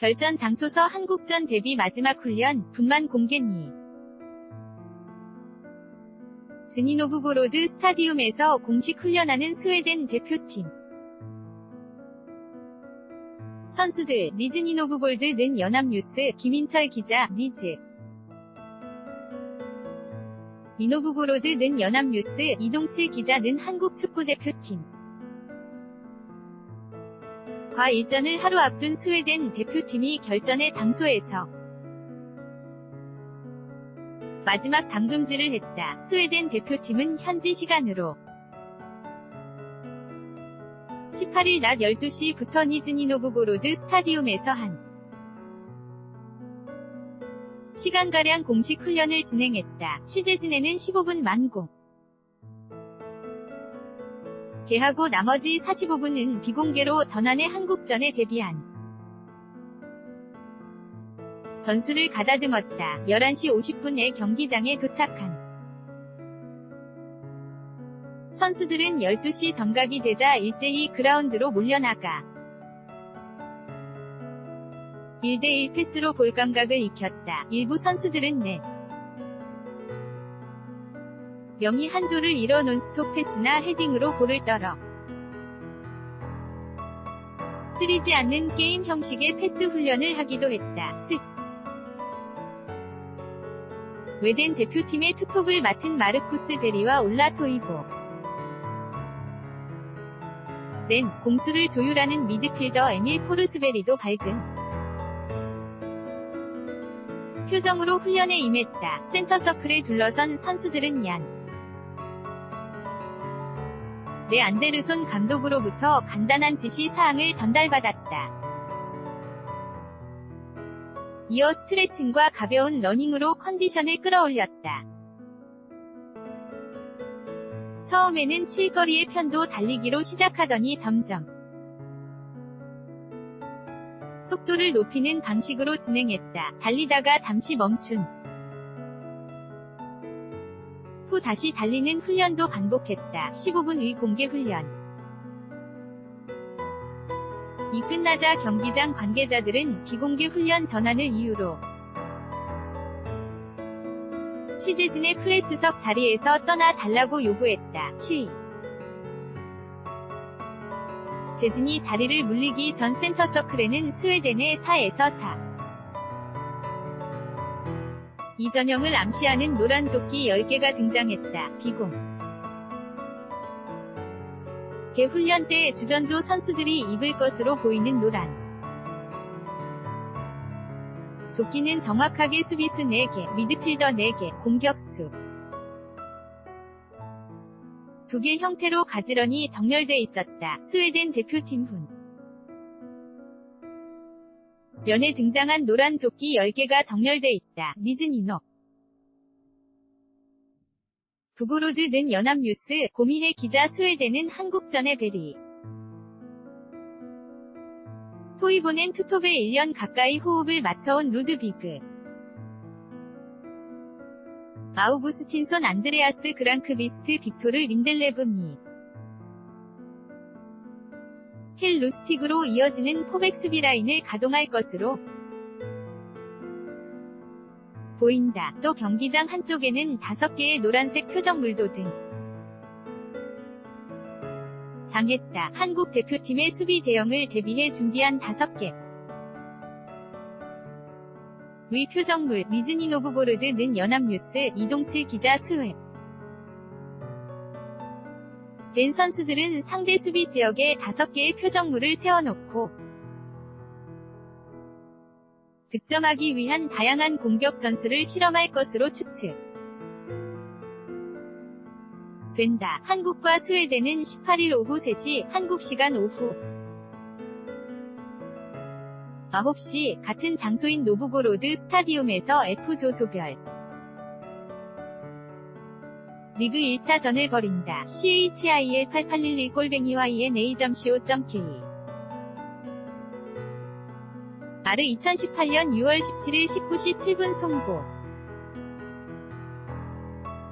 결전 장소서 한국전 데뷔 마지막 훈련 분만 공개니 드니노브고로드 스타디움에서 공식 훈련하는 스웨덴 대표팀. 선수들 리즈니 노브골드 는 연합뉴스 김인철 기자 리즈 이노브고로드 는 연합뉴스 이동칠 기자 는 한국축구대표팀 과 일전을 하루 앞둔 스웨덴 대표팀이 결전의 장소에서 마지막 담금질을 했다. 스웨덴 대표팀은 현지 시간으로 18일 낮 12시부터 니즈니 노브고로드 스타디움에서 한 시간가량 공식 훈련을 진행했다. 취재진에는 15분 만공. 개하고 나머지 45분은 비공개로 전환의 한국전에 대비한 전술을 가다듬었다. 11시 50분에 경기장에 도착한 선수들은 12시 정각이 되자 일제히 그라운드로 몰려나가 1대1 패스로 볼 감각을 익혔다. 일부 선수들은 넷 명이 한 조를 이뤄 논스톱 패스나 헤딩으로 볼을 떨어 뜨리지 않는 게임 형식의 패스 훈련을 하기도 했다. 쓱 외덴 대표팀의 투톱을 맡은 마르쿠스 베리와 올라 토이보 낸 공수를 조율하는 미드필더 에밀 포르스베리도 밝은 표정으로 훈련에 임했다. 센터 서클을 둘러선 선수들은 얀. 네 안데르손 감독으로부터 간단한 지시 사항을 전달받았다. 이어 스트레칭과 가벼운 러닝으로 컨디션을 끌어올렸다. 처음에는 칠거리의 편도 달리기로 시작하더니 점점 속도를 높이는 방식으로 진행했다. 달리다가 잠시 멈춘 후 다시 달리는 훈련도 반복했다. 15분 의 공개 훈련 이 끝나자 경기장 관계자들은 비공개 훈련 전환을 이유로 취재진의 플레스석 자리에서 떠나 달라고 요구했다. 취 재진이 자리를 물리기 전 센터 서클에는 스웨덴의 4에서 4. 이 전형을 암시하는 노란 조끼 10개가 등장했다. 비공. 개훈련 때 주전조 선수들이 입을 것으로 보이는 노란. 조끼는 정확하게 수비수 4개, 미드필더 4개, 공격수 2개 형태로 가지런히 정렬돼 있었다. 스웨덴 대표팀 훈 면에 등장한 노란 조끼 10개가 정렬돼 있다. 니즈니노 부고로드는 연합뉴스 고민의 기자 스웨덴은 한국전의 베리 토이보낸 투톱에 1년 가까이 호흡을 맞춰온 루드비그. 아우구스틴손 안드레아스 그랑크비스트 빅토르 린델레브니. 헬 루스틱으로 이어지는 포백 수비 라인을 가동할 것으로 보인다. 또 경기장 한쪽에는 다섯 개의 노란색 표정물도 등 장했다. 한국 대표팀의 수비 대형을 대비해 준비한 5개. 위 표정물 미즈니 노브고르드는 연합뉴스 이동칠 기자 수회. 된 선수들은 상대 수비 지역에 5개의 표정물을 세워놓고 득점하기 위한 다양한 공격 전술을 실험할 것으로 추측. 된다. 한국과 스웨덴은 18일 오후 3시 한국 시간 오후 9시 같은 장소인 노브고로드 스타디움에서 F조 조별 리그 1차전을 벌인다. CHIL 8811 골뱅이 YNA.co.k 아르 2018년 6월 17일 19시 7분 송고